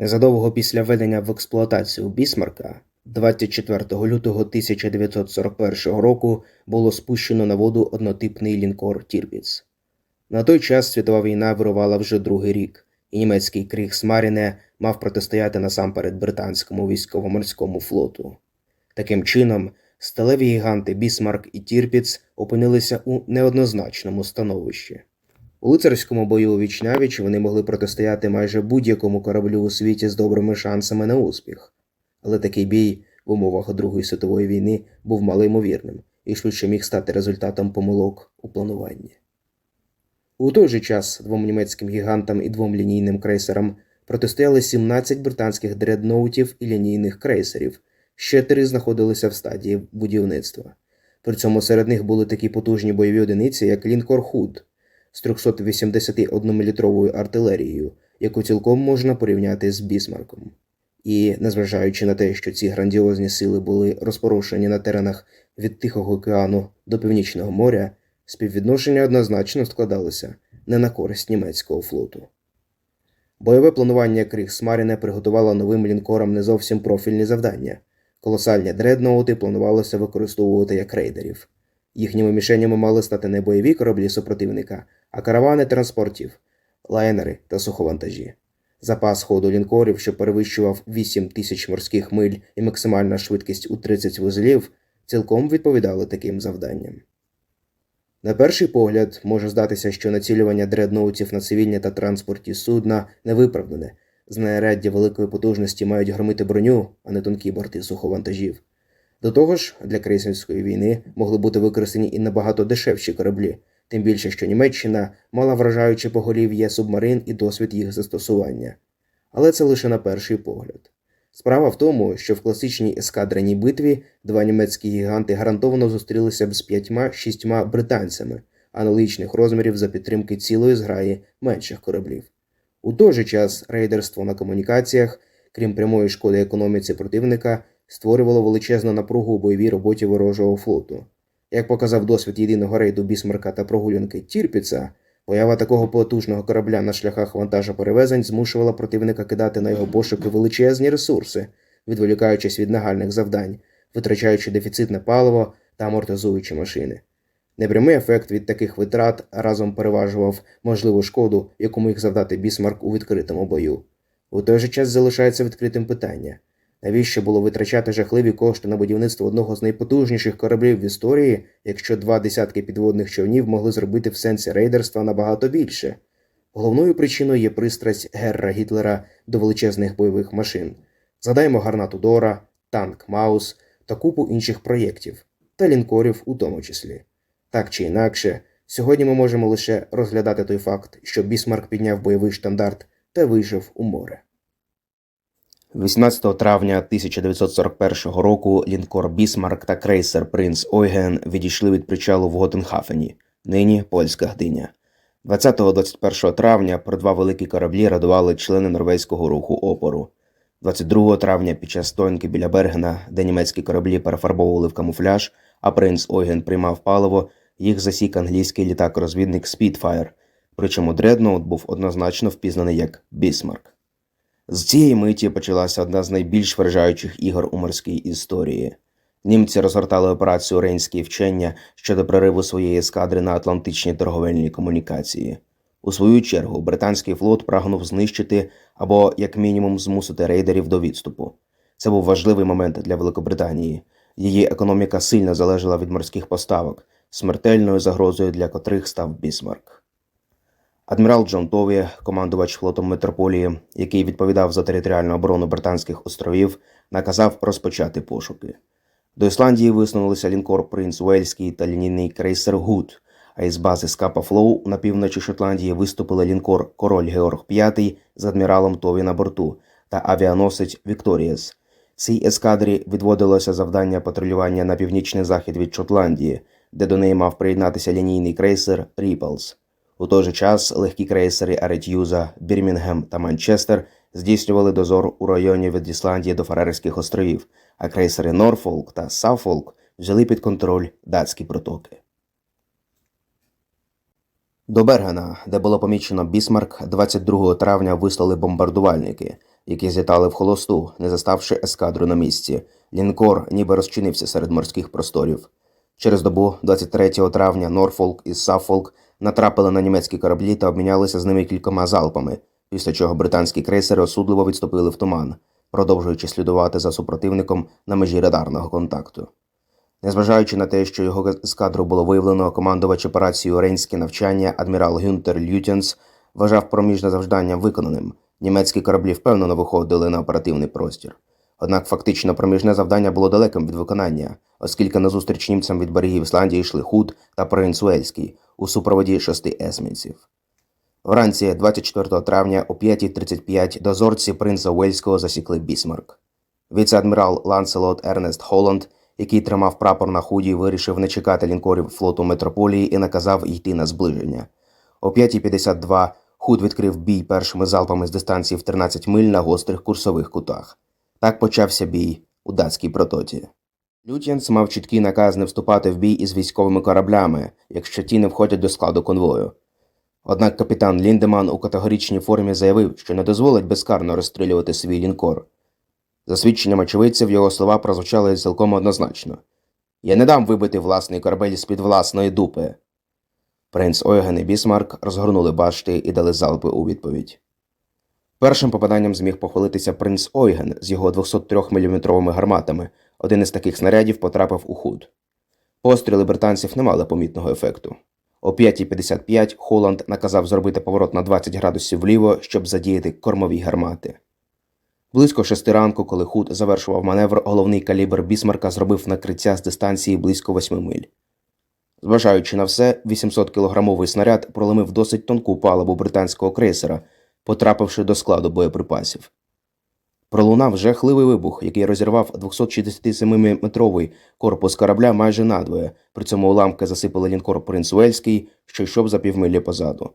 Незадовго після введення в експлуатацію Бісмарка, 24 лютого 1941 року було спущено на воду однотипний лінкор Тірбіц. На той час світова війна вирувала вже другий рік, і німецький Крігсмаріне мав протистояти насамперед британському військово-морському флоту. Таким чином, сталеві гіганти Бісмарк і Тірпіц опинилися у неоднозначному становищі. У лицарському бою у вічнавіч вони могли протистояти майже будь-якому кораблю у світі з добрими шансами на успіх. Але такий бій в умовах Другої світової війни був малоймовірним і швидше міг стати результатом помилок у плануванні. У той же час двом німецьким гігантам і двом лінійним крейсерам протистояли 17 британських дредноутів і лінійних крейсерів, ще три знаходилися в стадії будівництва. При цьому серед них були такі потужні бойові одиниці, як лінкор Худ з 381-мм артилерією, яку цілком можна порівняти з Бісмарком. І, незважаючи на те, що ці грандіозні сили були розпорошені на теренах від Тихого океану до Північного моря, співвідношення однозначно складалося не на користь німецького флоту. Бойове планування Крігсмаріне приготувало новим лінкорам не зовсім профільні завдання. Колосальні дредноути планувалося використовувати як рейдерів. Їхніми мішенями мали стати не бойові кораблі супротивника, а каравани транспортів, лайнери та суховантажі. Запас ходу лінкорів, що перевищував 8 тисяч морських миль і максимальна швидкість у 30 вузлів, цілком відповідали таким завданням. На перший погляд може здатися, що націлювання дредноутів на цивільні та транспорті судна невиправдане, знаряддя великої потужності мають громити броню, а не тонкі борти суховантажів. До того ж, для крейсерської війни могли бути використані і набагато дешевші кораблі, тим більше, що Німеччина мала вражаюче поголів'я субмарин і досвід їх застосування. Але це лише на перший погляд. Справа в тому, що в класичній ескадреній битві два німецькі гіганти гарантовано зустрілися б з п'ятьма-шістьма британцями, аналогічних розмірів за підтримки цілої зграї менших кораблів. У той же час рейдерство на комунікаціях, крім прямої шкоди економіці противника, створювало величезну напругу у бойовій роботі ворожого флоту. Як показав досвід єдиного рейду Бісмарка та прогулянки Тірпіца, поява такого потужного корабля на шляхах вантажоперевезень змушувала противника кидати на його пошуки величезні ресурси, відволікаючись від нагальних завдань, витрачаючи дефіцитне паливо та амортизуючи машини. Непрямий ефект від таких витрат разом переважував можливу шкоду, яку міг завдати Бісмарк у відкритому бою. У той же час залишається відкритим питання. Навіщо було витрачати жахливі кошти на будівництво одного з найпотужніших кораблів в історії, якщо два десятки підводних човнів могли зробити в сенсі рейдерства набагато більше? Головною причиною є пристрасть Герра Гітлера до величезних бойових машин. Згадаємо гарнату Дора, танк Маус та купу інших проєктів, та лінкорів у тому числі. Так чи інакше, сьогодні ми можемо лише розглядати той факт, що Бісмарк підняв бойовий штандарт та вийшов у море. 18 травня 1941 року лінкор Бісмарк та крейсер Принц Ойген відійшли від причалу в Готенхафені, нині польська гдиня. 20-21 травня про два великі кораблі радували члени норвезького руху опору. 22 травня під час стоянки біля Бергена, де німецькі кораблі перефарбовували в камуфляж, а принц Ойген приймав паливо, їх засік англійський літак-розвідник Спітфайр, причому дредноут був однозначно впізнаний як Бісмарк. З цієї миті почалася одна з найбільш вражаючих ігор у морській історії. Німці розгортали операцію Рейнські вчення щодо прориву своєї ескадри на Атлантичні торговельні комунікації. У свою чергу британський флот прагнув знищити або, як мінімум, змусити рейдерів до відступу. Це був важливий момент для Великобританії. Її економіка сильно залежала від морських поставок, смертельною загрозою для котрих став Бісмарк. Адмірал Джон Тові, командувач флотом метрополії, який відповідав за територіальну оборону Британських островів, наказав розпочати пошуки. До Ісландії висунулися лінкор Принц Уельський та лінійний крейсер Гуд, а із бази Скапа Флоу на півночі Шотландії виступили лінкор Король Георг V з адміралом Тові на борту та авіаносець Вікторієс. Цій ескадрі відводилося завдання патрулювання на північний захід від Шотландії, де до неї мав приєднатися лінійний крейсер Ріплс. У той же час легкі крейсери Аретюза, Бірмінгем та Манчестер здійснювали дозор у районі від Ісландії до Фарерських островів, а крейсери Норфолк та Саффолк взяли під контроль датські протоки. До Бергена, де було помічено Бісмарк, 22 травня вислали бомбардувальники, які злітали в холосту, не заставши ескадру на місці. Лінкор ніби розчинився серед морських просторів. Через добу, 23 травня, Норфолк і Саффолк натрапили на німецькі кораблі та обмінялися з ними кількома залпами, після чого британські крейсери осудливо відступили в туман, продовжуючи слідувати за супротивником на межі радарного контакту. Незважаючи на те, що його ескадру було виявлено, командувач операцією Рейнське навчання адмірал Гюнтер Лютенс вважав проміжне завдання виконаним. Німецькі кораблі впевнено виходили на оперативний простір. Однак фактично проміжне завдання було далеким від виконання, оскільки назустріч німцям від берегів Ісландії йшли Худ та Принц Уельський у супроводі шести есмінців. Вранці 24 травня о 5.35 дозорці принца Уельського засікли Бісмарк. Віце-адмірал Ланселот Ернест Холланд, який тримав прапор на худі, вирішив не чекати лінкорів флоту метрополії і наказав йти на зближення. О 5.52 худ відкрив бій першими залпами з дистанції в 13 миль на гострих курсових кутах. Так почався бій у датській протоці. Лютєнс мав чіткий наказ не вступати в бій із військовими кораблями, якщо ті не входять до складу конвою. Однак капітан Ліндеман у категоричній формі заявив, що не дозволить безкарно розстрілювати свій лінкор. За свідченням очевидців, його слова прозвучали цілком однозначно Я не дам вибити власний корабель з-під власної дупи. Принц Ойген і Бісмарк розгорнули башти і дали залпи у відповідь. Першим попаданням зміг похвалитися принц Ойген з його 203-мм гарматами. Один із таких снарядів потрапив у худ. Постріли британців не мали помітного ефекту. О 5.55 Холланд наказав зробити поворот на 20 градусів вліво, щоб задіяти кормові гармати. Близько шести ранку, коли худ завершував маневр, головний калібр Бісмарка зробив накриття з дистанції близько 8 миль. Зважаючи на все, 800-кілограмовий снаряд проломив досить тонку палубу британського крейсера, потрапивши до складу боєприпасів. Пролунав жахливий вибух, який розірвав 267-метровий корпус корабля майже надвоє, при цьому уламки засипали лінкор Принц Уельський, що йшов за півмилі позаду.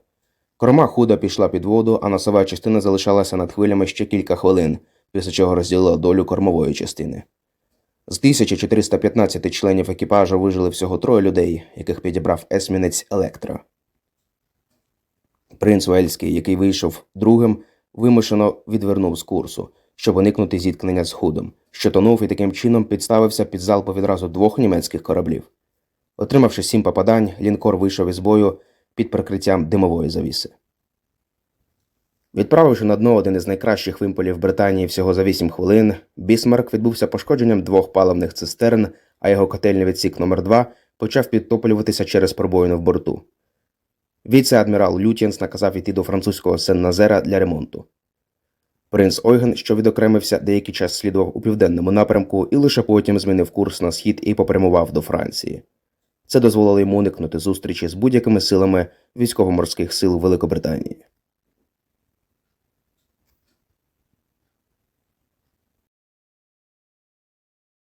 Корма худа пішла під воду, а носова частина залишалася над хвилями ще кілька хвилин, після чого розділила долю кормової частини. З 1415 членів екіпажу вижили всього троє людей, яких підібрав есмінець Електро. Принц Уельський, який вийшов другим, вимушено відвернув з курсу, щоб уникнути зіткнення з худом, що тонув і таким чином підставився під залпу відразу двох німецьких кораблів. Отримавши сім попадань, лінкор вийшов із бою під прикриттям димової завіси. Відправивши на дно один із найкращих вимполів Британії всього за 8 хвилин, Бісмарк відбувся пошкодженням двох паливних цистерн, а його котельний відсік номер 2 почав підтоплюватися через пробоїну в борту. Віце-адмірал Лютєнс наказав йти до французького Сен-Назера для ремонту. Принц Ойген, що відокремився, деякий час слідував у південному напрямку і лише потім змінив курс на схід і попрямував до Франції. Це дозволило йому уникнути зустрічі з будь-якими силами військово-морських сил Великобританії.